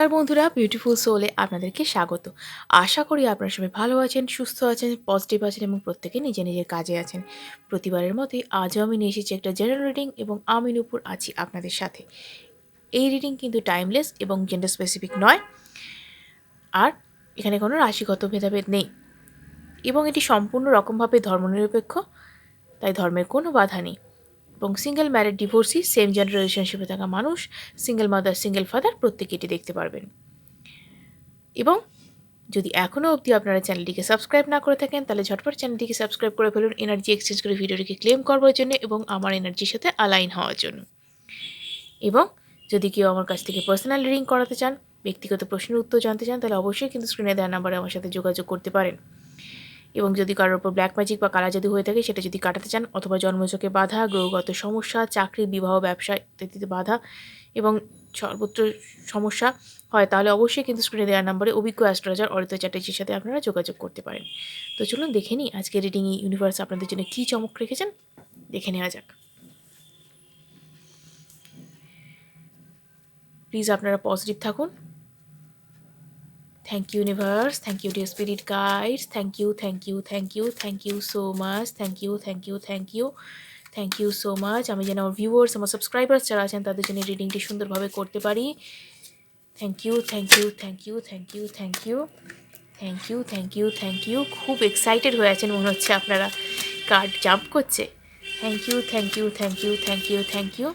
আর বন্ধুরা বিউটিফুল সোলে আপনাদেরকে স্বাগত। আশা করি আপনারা সবাই ভালো আছেন, সুস্থ আছেন পজিটিভ আছেন এবং প্রত্যেকে নিজে নিজের কাজে আছেন। প্রতিবারের মতোই আজও আমি নিয়ে এসেছি একটা জেনারেল রিডিং এবং আমি নুপুর আছি আপনাদের সাথে। এই রিডিং কিন্তু টাইমলেস এবং জেন্ডার স্পেসিফিক নয়। আর এখানে কোনো রাশিগত ভেদাভেদ নেই। এবং এটি সম্পূর্ণ রকমভাবে ধর্মনিরপেক্ষ, তাই ধর্মের কোনো বাধা নেই। এবং single married divorcee same gender রিলেশনশিপে থাকা মানুষ সিঙ্গেল মাদার সিঙ্গেল ফাদার প্রত্যেকে এটি দেখতে পারবেন। এবং যদি এখনও অবধি আপনারা চ্যানেলটিকে সাবস্ক্রাইব না করে থাকেন, তাহলে ঝটপট চ্যানেলটিকে সাবস্ক্রাইব করে ফেলুন এনার্জি এক্সচেঞ্জ করে ভিডিওটিকে ক্লেম করবার জন্য এবং আমার এনার্জির সাথে অ্যালাইন হওয়ার জন্য। এবং যদি কেউ আমার কাছ থেকে পার্সোনাল রিডিং করাতে চান, ব্যক্তিগত প্রশ্নের উত্তর জানতে চান, তাহলে অবশ্যই কিন্তু স্ক্রিনে দেওয়া নাম্বারে আমার সাথে যোগাযোগ করতে পারেন। এবং যদি কারোর উপর ব্ল্যাক ম্যাজিক বা কালা জাদু হয়ে থাকে, সেটা যদি কাটাতে চান অথবা জন্মচকে বাধা, গ্রহগত সমস্যা, চাকরি, বিবাহ, ব্যবসা ইত্যাদিতে বাধা এবং সর্বত্র সমস্যা হয়, তাহলে অবশ্যই কিন্তু স্ক্রিনে দেওয়ার নম্বরে অভিজ্ঞ অ্যাস্ট্রোলজার অরিত চ্যাটার্জির সাথে আপনারা যোগাযোগ করতে পারেন। তো চলুন দেখে নিই আজকে রিডিং ইউনিভার্স আপনাদের জন্য কী চমক রেখেছেন। দেখে নেওয়া যাক। প্লিজ আপনারা পজিটিভ থাকুন। Thank you universe. Thank you dear spirit guides. Thank you thank you thank you thank you so much thank you thank you thank you thank you so much আমি যেন আমার ভিউয়ার্স আমার subscribers যারা আছেন তাদের জন্য রিডিংটি সুন্দরভাবে করতে পারি thank you thank you thank you thank you thank you thank you thank you thank you খুব এক্সাইটেড হয়ে আছেন মনে হচ্ছে আপনারা কার্ড জাম্প করছে thank you thank you thank you thank you thank you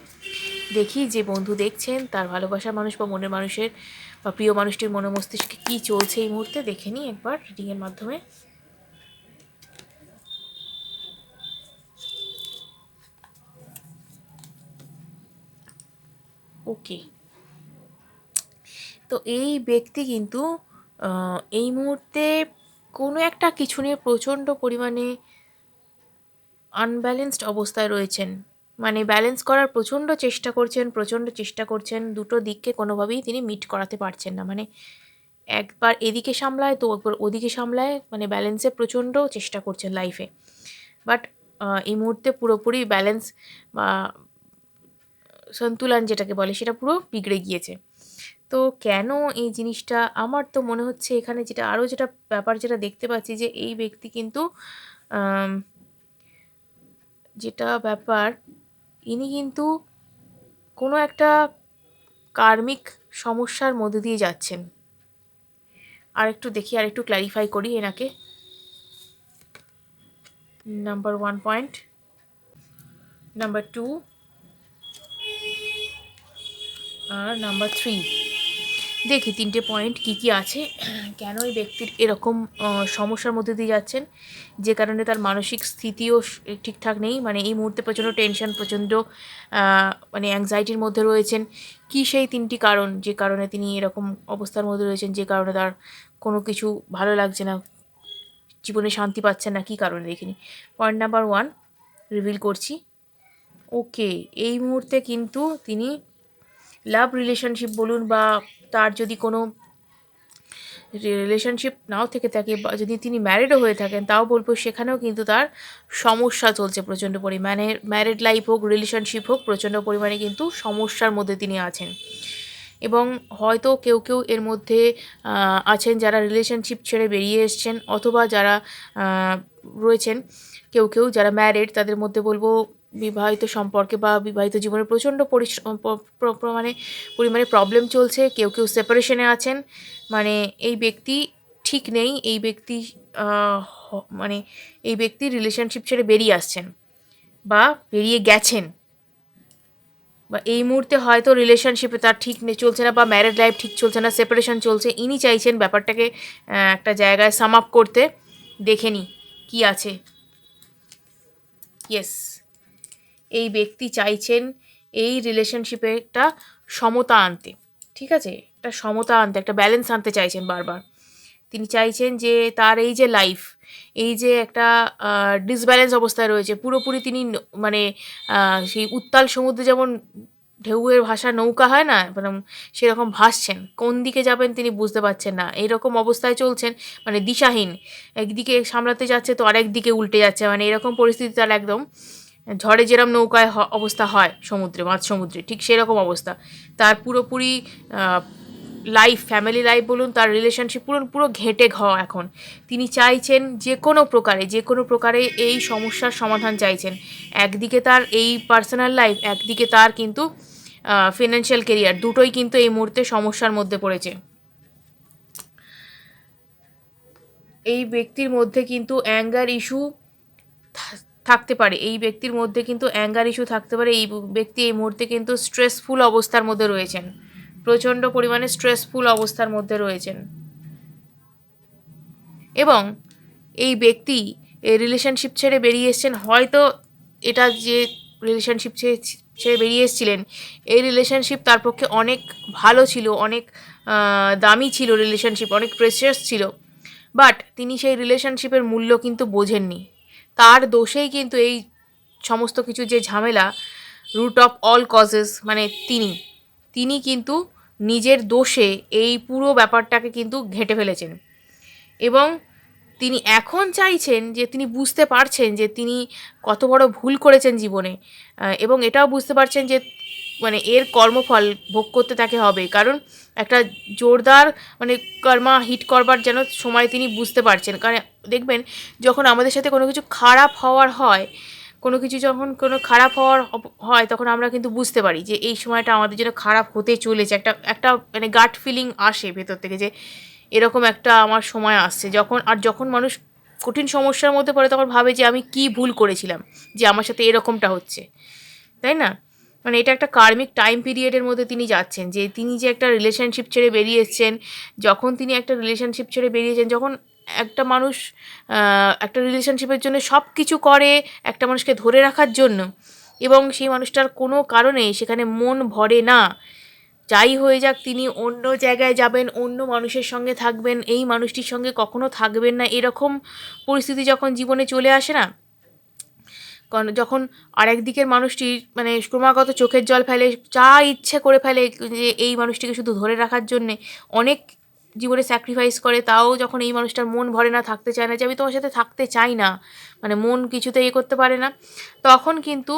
দেখি যে বন্ধু দেখছেন তার ভালোবাসার মানুষ বা মনের মানুষের বা প্রিয় মানুষটির মনে মস্তিষ্কে কী চলছে এই মুহূর্তে দেখে নিই একবার রিডিংয়ের মাধ্যমে। ওকে তো এই ব্যক্তি কিন্তু এই মুহূর্তে কোনো একটা কিছু নিয়ে প্রচণ্ড পরিমাণে আনব্যালেন্সড অবস্থায় রয়েছেন। মানে ব্যালেন্স করার প্রচণ্ড চেষ্টা করছেন, প্রচণ্ড চেষ্টা করছেন, দুটো দিককে কোনোভাবেই তিনি মিট করাতে পারছেন না। মানে একবার এদিকে সামলায়, তো একবার ওদিকে সামলায় মানে ব্যালেন্সে প্রচণ্ড চেষ্টা করছেন লাইফে বাট এই মুহূর্তে পুরোপুরি ব্যালেন্স বা সন্তুলন যেটাকে বলে, সেটা পুরো বিগড়ে গিয়েছে। তো কেন এই জিনিসটা? আমার তো মনে হচ্ছে এখানে যেটা, আরও যেটা ব্যাপার যেটা দেখতে পাচ্ছি যে এই ব্যক্তি কিন্তু যেটা ব্যাপার ইনি কিন্তু কোনো একটা কার্মিক সমস্যার মধ্যে দিয়ে যাচ্ছেন। আর একটু দেখি, আর একটু ক্ল্যারিফাই করি এনাকে। Number one point number two আর নাম্বার থ্রি দেখি তিনটে পয়েন্ট কি কি আছে। কেন এই ব্যক্তির এরকম সমস্যার মধ্যে দিয়ে যাচ্ছেন? যে কারণে তার মানসিক স্থিতিও ঠিকঠাক নেই। মানে এই মুহূর্তে প্রচণ্ড টেনশন প্রচণ্ড মানে অ্যাংজাইটির মধ্যে রয়েছেন। কি সেই তিনটি কারণ? যে কারণে তিনি এরকম অবস্থার মধ্যে রয়েছেন, যে কারণে তার কোনো কিছু ভালো লাগছে না, জীবনে শান্তি পাচ্ছেন না, কী কারণে দেখিনি? পয়েন্ট নাম্বার ওয়ান রিভিল করছি। ওকে এই মুহূর্তে কিন্তু তিনি লাভ রিলেশনশিপ বলুন বা তার যদি কোনো রিলেশনশিপ নাও থেকে থাকে বা যদি তিনি ম্যারিডও হয়ে থাকেন, তাও বলব সেখানেও কিন্তু তার সমস্যা চলছে প্রচণ্ড পরিমাণে। ম্যারিড লাইফ হোক রিলেশনশিপ হোক, প্রচণ্ড পরিমাণে কিন্তু সমস্যার মধ্যে তিনি আছেন। এবং হয়তো কেউ কেউ এর মধ্যে আছেন যারা রিলেশনশিপ ছেড়ে বেরিয়ে এসছেন অথবা যারা রয়েছেন, কেউ কেউ যারা ম্যারিড তাদের মধ্যে বলব বিবাহিত সম্পর্কে বা বিবাহিত জীবনে প্রচণ্ড মানে পরিমাণে প্রবলেম চলছে, কেউ কেউ সেপারেশনে আছেন। মানে এই ব্যক্তি ঠিক নেই, এই ব্যক্তি মানে এই ব্যক্তি রিলেশনশিপ ছেড়ে বেরিয়ে আসছেন বা বেরিয়ে গেছেন। বা এই মুহূর্তে হয়তো রিলেশনশিপে তার ঠিক নেই, চলছে না বা ম্যারেড লাইফ ঠিক চলছে না সেপারেশন চলছে, ইনি চাইছেন ব্যাপারটাকে একটা জায়গায় সাম আপ করতে। দেখে নি, কী আছে? ইয়েস এই ব্যক্তি চাইছেন এই রিলেশনশিপে একটা সমতা আনতে, ঠিক আছে? একটা সমতা আনতে, একটা ব্যালেন্স আনতে চাইছেন বারবার। তিনি চাইছেন যে তার এই যে লাইফ এই যে একটা ডিসব্যালেন্স অবস্থায় রয়েছে, পুরোপুরি তিনি মানে সেই উত্তাল সমুদ্রে যেমন ঢেউয়ের ভাষা নৌকা হয় না মানে সেরকম ভাসছেন, কোন দিকে যাবেন তিনি বুঝতে পারছেন না। এইরকম অবস্থায় চলছেন মানে দিশাহীন, একদিকে সামলাতে যাচ্ছে তো আরেক দিকে উল্টে যাচ্ছে মানে এরকম পরিস্থিতি তার একদম ঝড়ে যেরকম নৌকায় অবস্থা হয় সমুদ্রে মাঝ সমুদ্রে, ঠিক সেরকম অবস্থা। তার পুরোপুরি লাইফ ফ্যামিলি লাইফ বলুন, তার রিলেশনশিপ পুরো পুরো ঘেঁটে ঘ এখন। তিনি চাইছেন যে কোনো প্রকারে, যে কোনো প্রকারে এই সমস্যার সমাধান চাইছেন। একদিকে তার এই পার্সোনাল লাইফ একদিকে তার কিন্তু ফিনান্সিয়াল কেরিয়ার দুটোই কিন্তু এই মুহূর্তে সমস্যার মধ্যে পড়েছে। এই ব্যক্তির মধ্যে কিন্তু অ্যাঙ্গার ইস্যু থাকতে পারে। এই ব্যক্তির মধ্যে কিন্তু অ্যাঙ্গার ইস্যু থাকতে পারে। এই ব্যক্তি এই মুহূর্তে কিন্তু স্ট্রেসফুল অবস্থার মধ্যে রয়েছেন। প্রচণ্ড পরিমাণে স্ট্রেসফুল অবস্থার মধ্যে রয়েছেন। এবং এই ব্যক্তি রিলেশনশিপ ছেড়ে বেরিয়ে এসছেন। হয়তো এটা যে রিলেশনশিপ ছেড়ে বেরিয়ে এসেছিলেন, এই রিলেশনশিপ তার পক্ষে অনেক ভালো ছিল, অনেক দামি ছিল রিলেশনশিপ অনেক প্রেশিয়াস ছিল। বাট তিনি সেই রিলেশনশিপের মূল্য কিন্তু বোঝেননি। তার দোষেই কিন্তু এই সমস্ত কিছু যে ঝামেলা রুট অফ অল কজেস মানে তিনি। তিনি কিন্তু নিজের দোষে এই পুরো ব্যাপারটাকে কিন্তু ঘেঁটে ফেলেছেন। এবং তিনি এখন চাইছেন যে তিনি বুঝতে পারছেন যে তিনি কত বড় ভুল করেছেন জীবনে এবং এটাও বুঝতে পারছেন যে মানে এর কর্মফল ভোগ করতে তাকে হবে। কারণ একটা জোরদার মানে কর্মা হিট করবার যেন সময় তিনি বুঝতে পারছেন। কারণ দেখবেন, যখন আমাদের সাথে কোনো কিছু খারাপ হওয়ার হয়, কোনো কিছু যখন কোনো খারাপ হওয়ার হয়, তখন আমরা কিন্তু বুঝতে পারি যে এই সময়টা আমাদের জন্য খারাপ হতে চলেছে। একটা একটা মানে গাট ফিলিং আসে ভেতর থেকে যে এরকম একটা আমার সময় আসছে। যখন, আর যখন মানুষ কঠিন সমস্যার মধ্যে পড়ে, তখন ভাবে যে আমি কি ভুল করেছিলাম, যে আমার সাথে এরকমটা হচ্ছে। তাই না? মানে এটা একটা কার্মিক টাইম পিরিয়ডের মধ্যে তিনি যাচ্ছেন। যে তিনি যে একটা রিলেশনশিপ ছেড়ে বেরিয়ে এসছেন, যখন তিনি একটা রিলেশনশিপ ছেড়ে বেরিয়েছেন যখন একটা মানুষ একটা রিলেশনশিপের জন্য সব কিছু করে একটা মানুষকে ধরে রাখার জন্য এবং সেই মানুষটার কোনো কারণে সেখানে মন ভরে না। যাই হয়ে যাক, তিনি অন্য জায়গায় যাবেন, অন্য মানুষের সঙ্গে থাকবেন, এই মানুষটির সঙ্গে কখনো থাকবেন না। এরকম পরিস্থিতি যখন জীবনে চলে আসে না কারণ যখন আরেক দিকের মানুষটি মানে ক্রমাগত চোখের জল ফেলে চা ইচ্ছে করে ফেলে যে এই মানুষটিকে শুধু ধরে রাখার জন্যে অনেক জীবনে স্যাক্রিফাইস করে, তাও যখন এই মানুষটার মন ভরে না, থাকতে চায় না, যে আমি তোমার সাথে থাকতে চাই না মানে মন কিছুতে ইয়ে করতে পারে না, তখন কিন্তু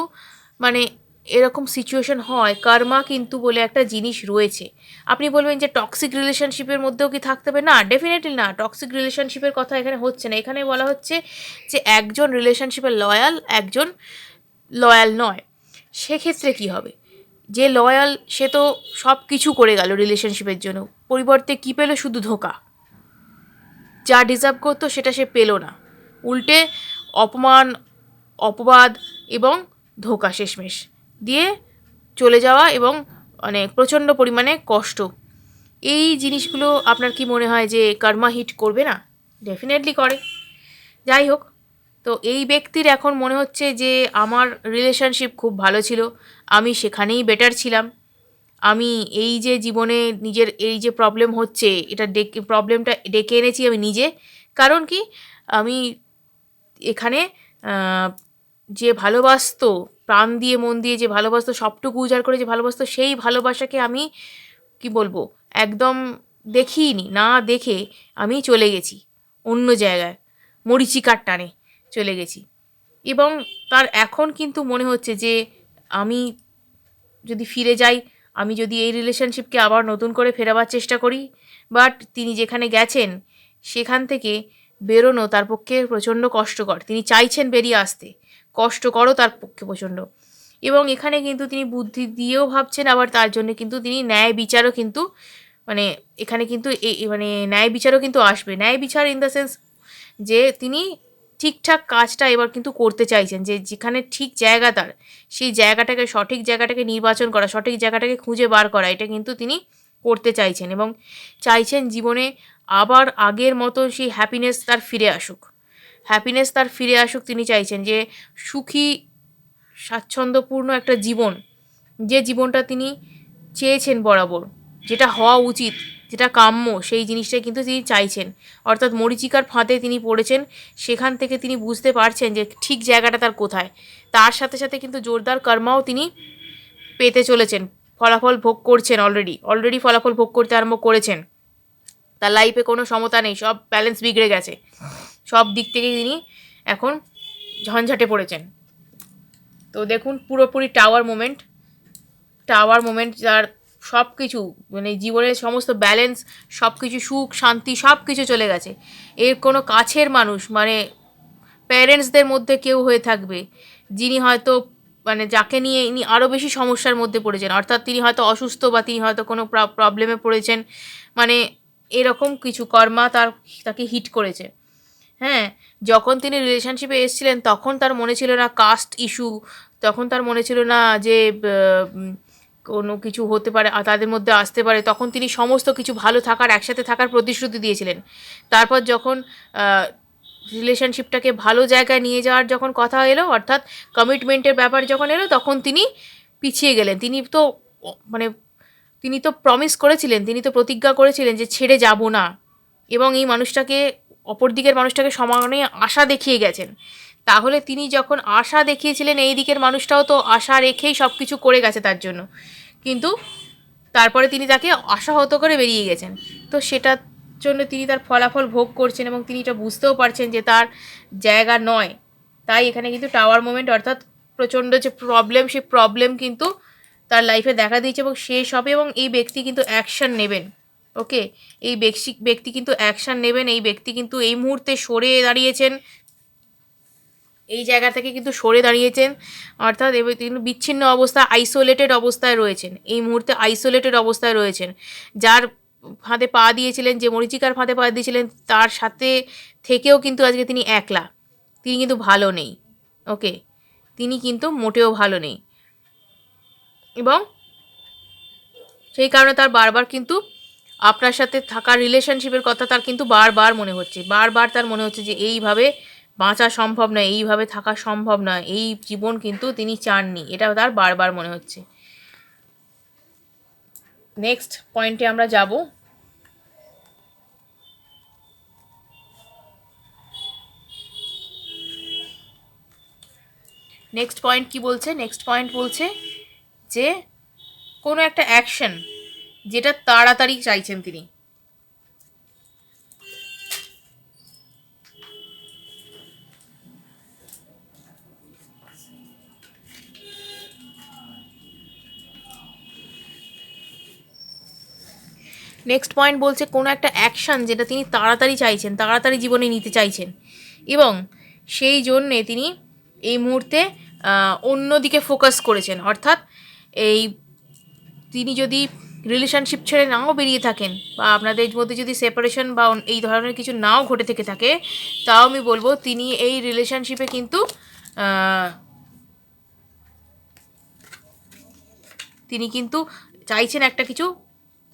মানে এরকম সিচুয়েশন হয় কর্মা কিন্তু বলে একটা জিনিস রয়েছে। আপনি বলবেন যে টক্সিক রিলেশনশিপের মধ্যেও কি থাকতে হবে? না ডেফিনেটলি না। টক্সিক রিলেশনশিপের কথা এখানে হচ্ছে না। এখানে বলা হচ্ছে যে একজন রিলেশনশিপে লয়াল একজন লয়াল নয়। সেক্ষেত্রে কি হবে? যে লয়াল সে তো সব কিছু করে গেল রিলেশনশিপের জন্য। পরিবর্তে কী পেল? শুধু ধোকা। যা ডিজার্ভ করতো, সেটা সে পেল না। উল্টে অপমান, অপবাদ এবং ধোকা শেষমেশ। দিয়ে চলে যাওয়া এবং মানে প্রচণ্ড পরিমাণে কষ্ট। এই জিনিসগুলো আপনার কি মনে হয় যে কর্মা হিট করবে না? ডেফিনেটলি করে। যাই হোক, তো এই ব্যক্তির এখন মনে হচ্ছে যে আমার রিলেশনশিপ খুব ভালো ছিল। আমি সেখানেই বেটার ছিলাম। আমি এই যে জীবনে নিজের এই যে প্রবলেম হচ্ছে, এটা ডেকে প্রবলেমটা ডেকে এনেছি আমি নিজে। কারণ কি? আমি এখানে যে ভালোবাসতো প্রাণ দিয়ে, মন দিয়ে যে ভালোবাসতো, সবটুকু উজাড় করে যে ভালোবাসতো, সেই ভালোবাসাকে আমি, কি বলব, একদম দেখিনি না দেখে আমি চলে গেছি। অন্য জায়গায়, মরিচিকার টানে চলে গেছি। এবং তার এখন কিন্তু মনে হচ্ছে যে, আমি যদি ফিরে যাই, আমি যদি এই রিলেশনশিপকে আবার নতুন করে ফেরাবার চেষ্টা করি বাট তিনি যেখানে গেছেন, সেখান থেকে বেরোনো তার পক্ষে প্রচণ্ড কষ্টকর। তিনি চাইছেন বেরিয়ে আসতে। কষ্টকরও তার পক্ষে প্রচণ্ড। এবং এখানে কিন্তু তিনি বুদ্ধি দিয়েও ভাবছেন, আবার তার জন্য কিন্তু তিনি ন্যায় বিচারও কিন্তু মানে এখানে কিন্তু মানে ন্যায় বিচারও কিন্তু আসবে। ন্যায় বিচার ইন দ্য সেন্স যে তিনি ঠিকঠাক কাজটা এবার কিন্তু করতে চাইছেন, যে যেখানে ঠিক জায়গা তার, সেই জায়গাটাকে, সঠিক জায়গাটাকে নির্বাচন করা, সঠিক জায়গাটাকে খুঁজে বার করা, এটা কিন্তু তিনি করতে চাইছেন এবং চাইছেন জীবনে আবার আগের মতো সেই হ্যাপিনেস তার ফিরে আসুক। হ্যাপিনেস তার ফিরে আসুক তিনি চাইছেন যে সুখী, স্বাচ্ছন্দ্যপূর্ণ একটা জীবন, যে জীবনটা তিনি চেয়েছেন বরাবর, যেটা হওয়া উচিত, যেটা কাম্য, সেই জিনিসটাই কিন্তু তিনি চাইছেন। অর্থাৎ মরিচিকার ফাঁদে তিনি পড়েছেন, সেখান থেকে তিনি বুঝতে পারছেন যে ঠিক জায়গাটা তার কোথায়। তার সাথে সাথে কিন্তু জোরদার কর্মাও তিনি পেতে চলেছেন, ফলাফল ভোগ করছেন অলরেডি অলরেডি ফলাফল ভোগ করতে আরম্ভ করেছেন। তার লাইফে কোনো সমতা নেই, সব ব্যালেন্স বিগড়ে গেছে। সব দিক থেকে তিনি এখন ঝঞ্ঝাটে পড়েছেন। তো দেখুন, পুরোপুরি টাওয়ার মোমেন্ট টাওয়ার মোমেন্ট যার সব কিছু মানে জীবনের সমস্ত ব্যালেন্স সব কিছু সুখ, শান্তি সব কিছু চলে গেছে। এর কোনো কাছের মানুষ মানে প্যারেন্টসদের মধ্যে কেউ হয়ে থাকবে, যিনি হয়তো মানে যাকে নিয়ে ইনি আরও বেশি সমস্যার মধ্যে পড়েছেন, অর্থাৎ তিনি হয়তো অসুস্থ বা তিনি হয়তো কোনো প্রবলেমে পড়েছেন মানে এরকম কিছু কর্মা তার, তাকে হিট করেছে। হ্যাঁ যখন তিনি রিলেশনশিপে এসেছিলেন, তখন তার মনে ছিল না কাস্ট ইস্যু তখন তার মনে ছিল না যে কোনো কিছু হতে পারে তাদের মধ্যে আসতে পারে। তখন তিনি সমস্ত কিছু ভালো থাকার, একসাথে থাকার প্রতিশ্রুতি দিয়েছিলেন। তারপর যখন রিলেশনশিপটাকে ভালো জায়গায় নিয়ে যাওয়ার যখন কথা এলো, অর্থাৎ কমিটমেন্টের ব্যাপার যখন এলো, তখন তিনি পিছিয়ে গেলেন। তিনি তো মানে তিনি তো প্রমিস করেছিলেন, তিনি তো প্রতিজ্ঞা করেছিলেন যে ছেড়ে যাব না। এবং এই মানুষটাকে অপর দিকের মানুষটাকে সমানে আশা দেখিয়ে গেছেন। তাহলে তিনি যখন আশা দেখিয়েছিলেন, এই দিকের মানুষটাও তো আশা রেখেই সব কিছু করে গেছে তার জন্য। কিন্তু তারপরে তিনি তাকে আশাহত করে বেরিয়ে গেছেন। তো সেটার জন্য তিনি তার ফলাফল ভোগ করছেন এবং তিনি এটা বুঝতেও পারছেন যে তার জায়গা নয়। তাই এখানে কিন্তু টাওয়ার মোমেন্ট অর্থাৎ প্রচণ্ড যে প্রবলেম সেই প্রবলেম কিন্তু তার লাইফে দেখা দিয়েছে এবং শেষ হবে এবং এই ব্যক্তি কিন্তু অ্যাকশন নেবেন। ওকে? এই ব্যক্তি ব্যক্তি কিন্তু অ্যাকশন নেবেন, এই ব্যক্তি কিন্তু এই মুহূর্তে সরে দাঁড়িয়েছেন। এই জায়গা থেকে কিন্তু সরে দাঁড়িয়েছেন। অর্থাৎ এবার কিন্তু বিচ্ছিন্ন অবস্থা আইসোলেটেড অবস্থায় রয়েছেন। এই মুহূর্তে আইসোলেটেড অবস্থায় রয়েছেন। যার ফাঁদে পা দিয়েছিলেন, যে মরিচিকার ফাঁদে পা দিয়েছিলেন, তার সাথে থেকেও কিন্তু আজকে তিনি একলা। তিনি কিন্তু ভালো নেই, ওকে? তিনি কিন্তু মোটেও ভালো নেই। এবং সেই কারণে তার বারবার কিন্তু আপনার সাথে থাকা রিলেশনশিপের কথা তার কিন্তু বারবার মনে হচ্ছে। বারবার তার মনে হচ্ছে যে এইভাবে বাঁচা সম্ভব নয়, এইভাবে থাকা সম্ভব নয়, এই জীবন কিন্তু তিনি চাননি, এটা তার বারবার মনে হচ্ছে। নেক্সট পয়েন্টে আমরা যাব। নেক্সট পয়েন্ট কি বলছে? নেক্সট পয়েন্ট বলছে যে কোনো একটা অ্যাকশন যেটা তাড়াতাড়ি চাইছেন তিনি। নেক্সট পয়েন্ট বলছে কোনো একটা অ্যাকশন যেটা তিনি তাড়াতাড়ি চাইছেন তাড়াতাড়ি জীবনে নিতে চাইছেন। এবং সেই জন্যে তিনি এই মুহূর্তে আহ, অন্যদিকে ফোকাস করেছেন। অর্থাৎ এই তিনি যদি রিলেশনশিপ ছেড়ে নাও বেরিয়ে থাকেন। বা আপনাদের মধ্যে যদি সেপারেশন বা এই ধরনের কিছু নাও ঘটে থেকে থাকে, তাও আমি বলব তিনি এই রিলেশনশিপে কিন্তু তিনি কিন্তু চাইছেন একটা কিছু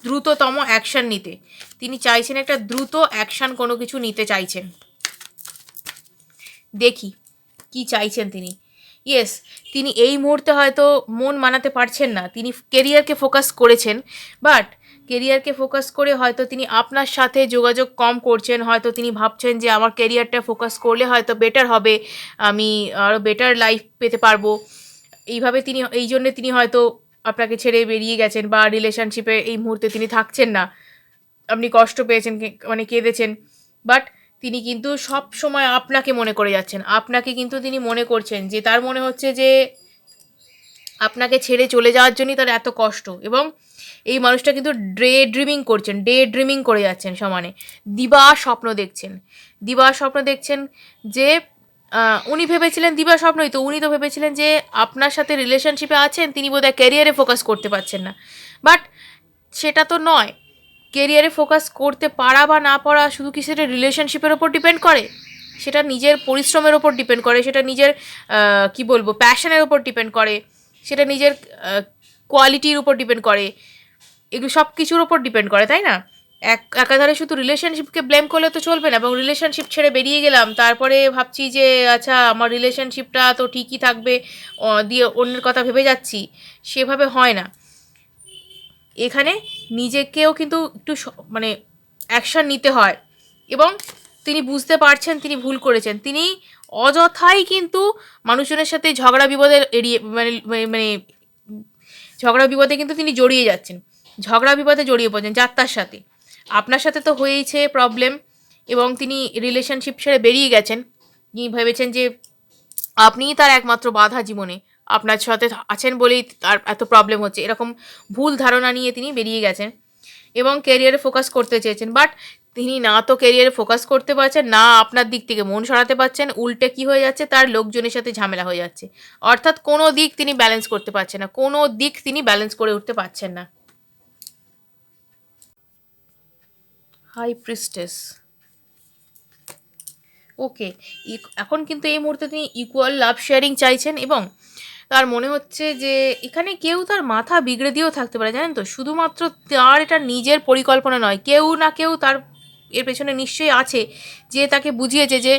দ্রুততম অ্যাকশন নিতে। তিনি চাইছেন একটা দ্রুত অ্যাকশন কোনো কিছু নিতে চাইছেন। দেখি, কি চাইছেন তিনি। ইয়েস তিনি এই মুহূর্তে হয়তো মন মানাতে পারছেন না। তিনি কেরিয়ারকে ফোকাস করেছেন বাট কেরিয়ারকে ফোকাস করে হয়তো তিনি আপনার সাথে যোগাযোগ কম করছেন। হয়তো তিনি ভাবছেন যে, আমার কেরিয়ারটা ফোকাস করলে হয়তো বেটার হবে। আমি আরও বেটার লাইফ পেতে পারব। এইভাবে তিনি, এই জন্যে তিনি হয়তো আপনাকে ছেড়ে বেরিয়ে গেছেন বা রিলেশনশিপে এই মুহূর্তে তিনি থাকছেন না। আপনি কষ্ট পেয়েছেন মানে কেঁদেছেন। বাট তিনি কিন্তু সব সময় আপনাকে মনে করে যাচ্ছেন। আপনাকে কিন্তু তিনি মনে করছেন যে তার মনে হচ্ছে যে আপনাকে ছেড়ে চলে যাওয়ার জন্যই তার এত কষ্ট। এবং এই মানুষটা কিন্তু ড্রে ড্রিমিং করছেন, ডে ড্রিমিং করে যাচ্ছেন সমানে। দিবা স্বপ্ন দেখছেন। দিবা স্বপ্ন দেখছেন যে উনি ভেবেছিলেন দিবা স্বপ্নই তো, উনি তো ভেবেছিলেন যে আপনার সাথে রিলেশনশিপে আছেন, তিনি বোধহয় ক্যারিয়ারে ফোকাস করতে পারছেন না। বাট সেটা তো নয়। কেরিয়ারে ফোকাস করতে পারা বা না পারা শুধু কি সেটা রিলেশনশিপের ওপর ডিপেন্ড করে? সেটা নিজের পরিশ্রমের ওপর ডিপেন্ড করে, সেটা নিজের কি বলব, প্যাশনের ওপর ডিপেন্ড করে, সেটা নিজের কোয়ালিটির উপর ডিপেন্ড করে, এগুলো সব কিছুর ওপর ডিপেন্ড করে, তাই না? এক, একাধারে শুধু রিলেশনশিপকে ব্লেম করলে তো চলবে না, এবং রিলেশনশিপ ছেড়ে বেরিয়ে গেলাম, তারপরে ভাবছি যে আচ্ছা আমার রিলেশনশিপটা তো ঠিকই থাকবে দিয়ে অন্যের কথা ভেবে যাচ্ছি, সেভাবে হয় না। এখানে নিজেকেও কিন্তু একটু মানে অ্যাকশন নিতে হয়। এবং তিনি বুঝতে পারছেন, তিনি ভুল করেছেন। তিনি অযথাই কিন্তু মানুষজনের সাথে ঝগড়া বিপদে এড়িয়ে মানে মানে- মানে ঝগড়া বিপদে কিন্তু তিনি জড়িয়ে যাচ্ছেন। ঝগড়া বিপদে জড়িয়ে পড়ছেন যাত্রার সাথে। আপনার সাথে তো হয়েইছে প্রবলেম এবং তিনি রিলেশনশিপ ছেড়ে বেরিয়ে গেছেন। তিনি ভেবেছেন যে আপনিই তার একমাত্র বাধা জীবনে। আপনার সাথে আছেন বলেই তার এত প্রবলেম হচ্ছে। এরকম ভুল ধারণা নিয়ে তিনি বেরিয়ে গেছেন এবং ক্যারিয়ারে ফোকাস করতে চেয়েছেন। বাট তিনি না তো ক্যারিয়ারে ফোকাস করতে পারছেন, না আপনার দিক থেকে মন সরাতে পারছেন, উল্টে কি হয়ে যাচ্ছে, তার লোকজনের সাথে ঝামেলা হয়ে যাচ্ছে। অর্থাৎ কোনো দিক তিনি ব্যালেন্স করতে পারছেন না, কোনো দিক তিনি ব্যালেন্স করে উঠতে পারছেন না। হাই প্রিস্টেস ওকে এখন কিন্তু এই মুহূর্তে তিনি ইকুয়াল লাভ শেয়ারিং চাইছেন এবং তার মনে হচ্ছে যে এখানে কেউ তার মাথা বিগড়ে দিয়েও থাকতে পারে, জানেন তো? শুধুমাত্র তার এটা নিজের পরিকল্পনা নয়, কেউ না কেউ তার এর পেছনে নিশ্চয়ই আছে যে তাকে বুঝিয়েছে যে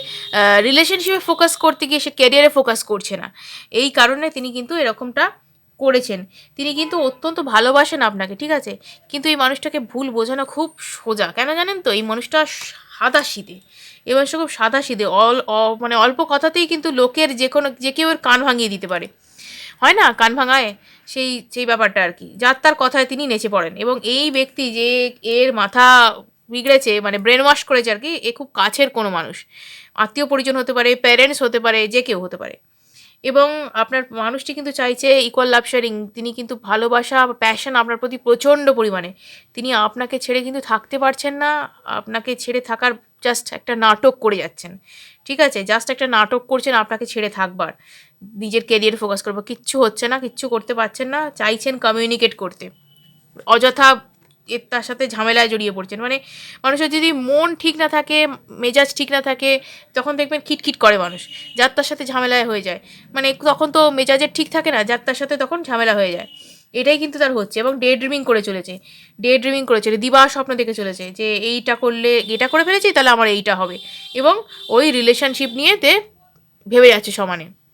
রিলেশনশিপে ফোকাস করতে গিয়ে সে ক্যারিয়ারে ফোকাস করছে না। এই কারণে তিনি কিন্তু এরকমটা করেছেন। তিনি কিন্তু অত্যন্ত ভালোবাসেন আপনাকে, ঠিক আছে? কিন্তু এই মানুষটাকে ভুল বোঝানো খুব সোজা। কেন জানেন তো? এই মানুষটা সাদা শীতে এই মানুষটা খুব সাদা শীতে অল মানে অল্প কথাতেই কিন্তু লোকের যে কোনো, যে কেউ কান ভাঙিয়ে দিতে পারে। হয় না? কান ভাঙায়? সেই সেই ব্যাপারটা আর কি। যার তার কথায় তিনি নেচে পড়েন এবং এই ব্যক্তি যে এর মাথা বিগড়েছে মানে ব্রেন ওয়াশ করেছে আর কি, এ খুব কাছের কোনো মানুষ। আত্মীয় পরিজন হতে পারে প্যারেন্টস হতে পারে, যে কেউ হতে পারে। এবং আপনার মানুষটি কিন্তু চাইছে ইকুয়াল লাভ শেয়ারিং তিনি কিন্তু ভালোবাসা প্যাশন আপনার প্রতি প্রচণ্ড পরিমাণে। তিনি আপনাকে ছেড়ে কিন্তু থাকতে পারছেন না, আপনাকে ছেড়ে থাকার জাস্ট একটা নাটক করে যাচ্ছেন। ঠিক আছে? জাস্ট একটা নাটক করছেন, আপনাকে ছেড়ে থাকবার। নিজের কেরিয়ার ফোকাস করব। কিচ্ছু হচ্ছে না, কিচ্ছু করতে পারছেন না, চাইছেন কমিউনিকেট করতে। অযথা এর তার সাথে ঝামেলায় জড়িয়ে পড়ছেন। মানে মানুষের যদি মন ঠিক না থাকে, মেজাজ ঠিক না থাকে, তখন দেখবেন খিটখিট করে মানুষ। যার তার সাথে ঝামেলায় হয়ে যায়। মানে তখন তো মেজাজের ঠিক থাকে না, যার তার সাথে তখন ঝামেলা হয়ে যায়। এটাই কিন্তু তার হচ্ছে এবং ডে ড্রিমিং করে চলেছে। ডে ড্রিমিং করে চলে দিবা স্বপ্ন দেখে চলেছে যে এইটা করলে, এটা করে ফেলেছি, তাহলে আমার এইটা হবে। এবং ওই রিলেশনশিপ নিয়ে তে ভেবে যাচ্ছে সমানে।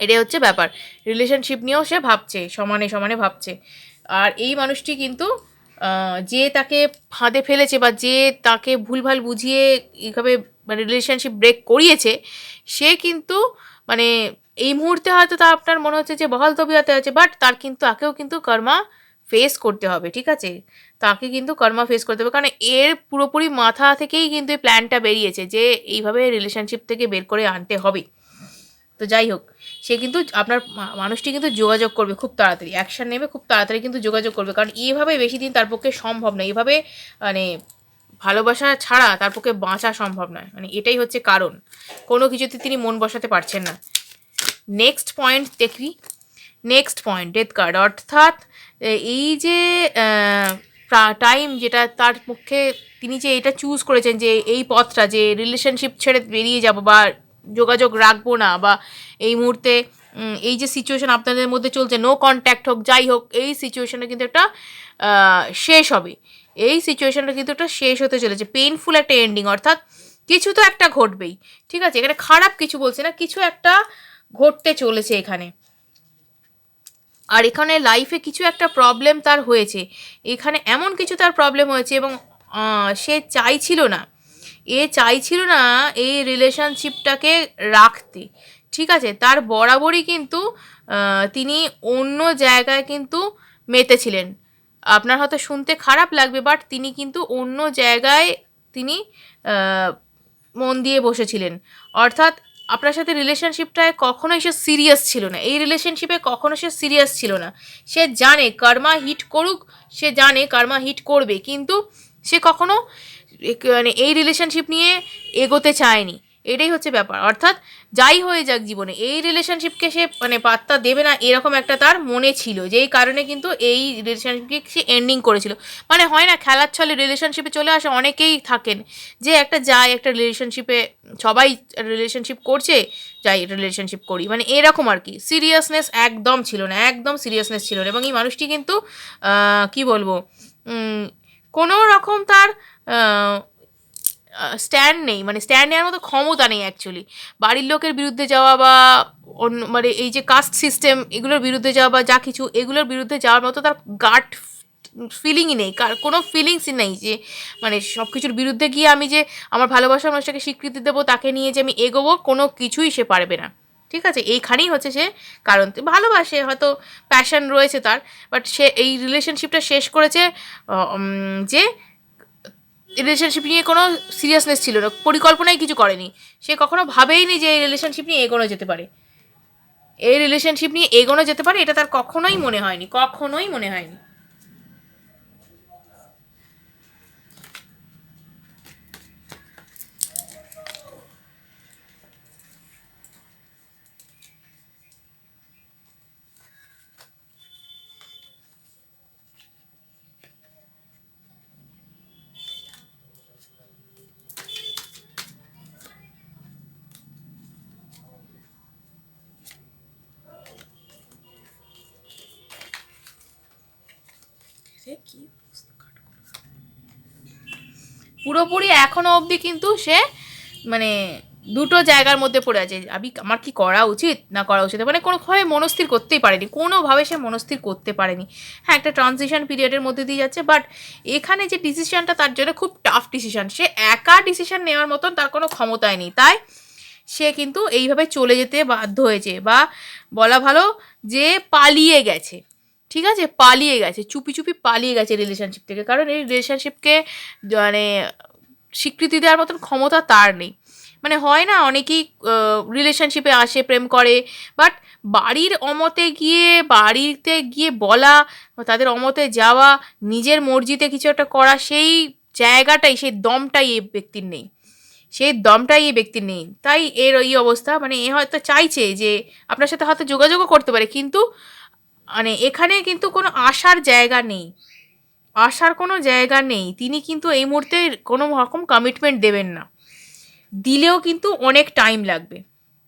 এটাই হচ্ছে ব্যাপার। রিলেশনশিপ নিয়েও সে ভাবছে, সমানে সমানে ভাবছে। আর এই মানুষটি কিন্তু যে তাকে ফাঁদে ফেলেছে বা যে তাকে ভুলভাল বুঝিয়ে এইভাবে মানে রিলেশনশিপ ব্রেক করিয়েছে, সে কিন্তু মানে এই মুহূর্তে হয়তো তা আপনার মনে হচ্ছে যে বহাল তবিয়াতে আছে বাট তার কিন্তু তাকেও কিন্তু কর্মা ফেস করতে হবে, ঠিক আছে? তাকে কিন্তু কর্মা ফেস করতে হবে, কারণ এর পুরোপুরি মাথা থেকেই কিন্তু এই প্ল্যানটা বেরিয়েছে যে এইভাবে রিলেশনশিপ থেকে বের করে আনতে হবে। তো যাই হোক, সে কিন্তু আপনার মানুষটি কিন্তু যোগাযোগ করবে খুব তাড়াতাড়ি অ্যাকশন নেবে খুব তাড়াতাড়ি কিন্তু যোগাযোগ করবে। কারণ এইভাবে বেশি দিন তার পক্ষে সম্ভব নয়। এইভাবে মানে ভালোবাসা ছাড়া তার পক্ষে বাঁচা সম্ভব নয়। মানে এটাই হচ্ছে কারণ। কোনো কিছুতে তিনি মন বসাতে পারছেন না। নেক্সট পয়েন্ট দেখবি নেক্সট পয়েন্ট ডেথ কার্ড অর্থাৎ এই যে টাইম যেটা তার পক্ষে তিনি যে এটা চুজ করেছেন যে এই পথটা, যে রিলেশনশিপ ছেড়ে বেরিয়ে যাব বা যোগাযোগ রাখব না বা এই মুহূর্তে এই যে সিচুয়েশন আপনাদের মধ্যে চলছে নো কন্ট্যাক্ট হোক, যাই হোক, এই সিচুয়েশনে কিন্তু একটা শেষ হবে। এই সিচুয়েশনটা কিন্তু একটা শেষ হতে চলেছে। পেইনফুল একটা এন্ডিং অর্থাৎ কিছু তো একটা ঘটবেই। ঠিক আছে? এখানে খারাপ কিছু বলছে না, কিছু একটা ঘটতে চলেছে এখানে। আর এখানে লাইফে কিছু একটা প্রবলেম তার হয়েছে। এখানে এমন কিছু তার প্রবলেম হয়েছে এবং সে চাইছিল না এ চাইছিল না এই রিলেশনশিপটাকে রাখতে। ঠিক আছে? তার বরাবরই কিন্তু তিনি অন্য জায়গায় কিন্তু মেতেছিলেন। আপনার হয়তো শুনতে খারাপ লাগবে বাট তিনি কিন্তু অন্য জায়গায় তিনি মন দিয়ে বসেছিলেন। অর্থাৎ, আপনার সাথে রিলেশনশিপটায় কখনোই সে সিরিয়াস ছিল না। এই রিলেশনশিপে কখনো সে সিরিয়াস ছিল না। সে জানে কর্মা হিট করুক, সে জানে কর্মা হিট করবে। কিন্তু সে কখনো মানে এই রিলেশনশিপ নিয়ে এগোতে চায়নি। এটাই হচ্ছে ব্যাপার। অর্থাৎ যাই হয়ে যাক জীবনে, এই রিলেশনশিপকে সে মানে পাত্তা দেবে না, এরকম একটা তার মনে ছিল, যেই কারণে কিন্তু এই রিলেশনশিপকে সে এন্ডিং করেছিল। মানে হয় না, খেলার ছলে রিলেশনশিপে চলে আসে, অনেকেই থাকেন যে একটা যায়, একটা রিলেশনশিপে সবাই রিলেশনশিপ করছে, যাই রিলেশনশিপ করি। মানে এরকম আর কি সিরিয়াসনেস একদম ছিল না, একদম সিরিয়াসনেস ছিল না। এবং এই মানুষটি কিন্তু কি বলব কোনো রকম তার স্ট্যান্ড নেই। মানে স্ট্যান্ড নেওয়ার মতো ক্ষমতা নেই অ্যাকচুয়ালি বাড়ির লোকের বিরুদ্ধে যাওয়া বা অন্য মানে এই যে কাস্ট সিস্টেম এগুলোর বিরুদ্ধে যাওয়া বা যা কিছু, এগুলোর বিরুদ্ধে যাওয়ার মতো তার গার্ড ফিলিংই নেই। কার কোনো ফিলিংসই নেই যে মানে সব কিছুর বিরুদ্ধে গিয়ে আমি যে আমার ভালোবাসার মানুষটাকে স্বীকৃতি দেবো, তাকে নিয়ে যে আমি এগোবো, কোনো কিছুই সে পারবে না। ঠিক আছে? এইখানেই হচ্ছে সে কারণ ভালোবাসে, হয়তো প্যাশন রয়েছে তার বাট সে এই রিলেশনশিপটা শেষ করেছে যে রিলেশনশিপ নিয়ে কোনো সিরিয়াসনেস ছিল না, পরিকল্পনাই কিছু করেনি। সে কখনো ভাবেই নি যে এই রিলেশনশিপ নিয়ে এগোনো যেতে পারে। এই রিলেশনশিপ নিয়ে এগোনো যেতে পারে, এটা তার কখনোই মনে হয়নি, কখনোই মনে হয়নি। পুরোপুরি এখনও অবধি কিন্তু সে মানে দুটো জায়গার মধ্যে পড়ে আছে। আমি আমার কি করা উচিত? না করা উচিত। মানে কোনোভাবে মনস্থির করতেই পারেনি। কোনোভাবে সে মনস্থির করতে পারেনি। হ্যাঁ একটা ট্রানজিশন পিরিয়ডের মধ্যে দিয়ে যাচ্ছে বাট এখানে যে ডিসিশনটা তার জন্য খুব টাফ ডিসিশন সে একা ডিসিশন নেওয়ার মতন তার কোনো ক্ষমতাই নেই। তাই সে কিন্তু এইভাবে চলে যেতে বাধ্য হয়েছে বা বলা ভালো যে পালিয়ে গেছে। ঠিক আছে? পালিয়ে গেছে, চুপি চুপি পালিয়ে গেছে রিলেশনশিপ থেকে। কারণ এই রিলেশনশিপকে মানে স্বীকৃতি দেওয়ার মতন ক্ষমতা তার নেই। মানে হয় না, অনেকেই রিলেশনশিপে আসে, প্রেম করে বাট বাড়ির অমতে গিয়ে, বাড়িতে গিয়ে বলা, তাদের অমতে যাওয়া, নিজের মর্জিতে কিছু একটা করা, সেই জায়গাটাই, সেই দমটাই এই ব্যক্তির নেই। সেই দমটাই এই ব্যক্তির নেই। তাই এর এই অবস্থা মানে এ হয়তো চাইছে যে, আপনার সাথে হয়তো যোগাযোগও করতে পারে, কিন্তু মানে এখানে কিন্তু কোনো আশার জায়গা নেই। আসার কোনো জায়গা নেই। তিনি কিন্তু এই মুহূর্তে কোনো রকম কমিটমেন্ট দেবেন না। দিলেও কিন্তু অনেক টাইম লাগবে।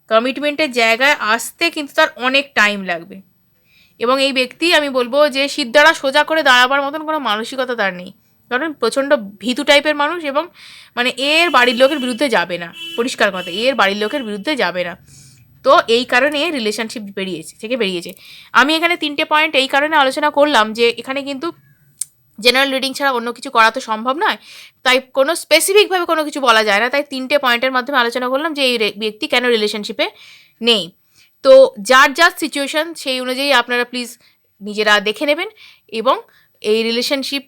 কমিটমেন্টের জায়গায় আসতে কিন্তু তার অনেক টাইম লাগবে। এবং এই ব্যক্তি, আমি বলব যে সিদ্ধারা সোজা করে দাঁড়াবার মতন কোনো মানসিকতা তার নেই। কারণ প্রচণ্ড ভীতু টাইপের মানুষ এবং মানে এর বাড়ির লোকের বিরুদ্ধে যাবে না। পরিষ্কার কথা, এর বাড়ির লোকের বিরুদ্ধে যাবে না। তো এই কারণে রিলেশনশিপ বেরিয়েছে, থেকে বেরিয়েছে। আমি এখানে তিনটে পয়েন্ট এই কারণে আলোচনা করলাম যে এখানে কিন্তু জেনারেল রিডিং ছাড়া অন্য কিছু করা তো সম্ভব নয়। তাই কোনো স্পেসিফিকভাবে কোনো কিছু বলা যায় না। তাই তিনটে পয়েন্টের মাধ্যমে আলোচনা করলাম যে এই ব্যক্তি কেন রিলেশনশিপে নেই। তো যার যার সিচুয়েশন সেই অনুযায়ী আপনারা প্লিজ নিজেরা দেখে নেবেন এবং এই রিলেশনশিপ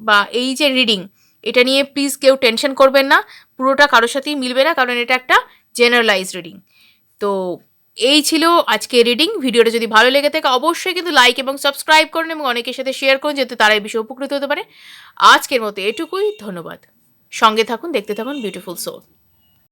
বা এই যে রিডিং এটা নিয়ে প্লিজ কেউ টেনশন করবেন না। পুরোটা কারোর সাথেই মিলবে না, কারণ এটা একটা জেনারেলাইজ রিডিং তো এই ছিল আজকে রিডিং ভিডিওটা যদি ভালো লেগে থাকে, অবশ্যই কিন্তু লাইক এবং সাবস্ক্রাইব করুন এবং অনেকের সাথে শেয়ার করুন, যাতে তারা এই বিষয়ে উপকৃত হতে পারে। আজকের মতো এটুকুই, ধন্যবাদ। সঙ্গে থাকুন, দেখতে থাকুন বিউটিফুল সোল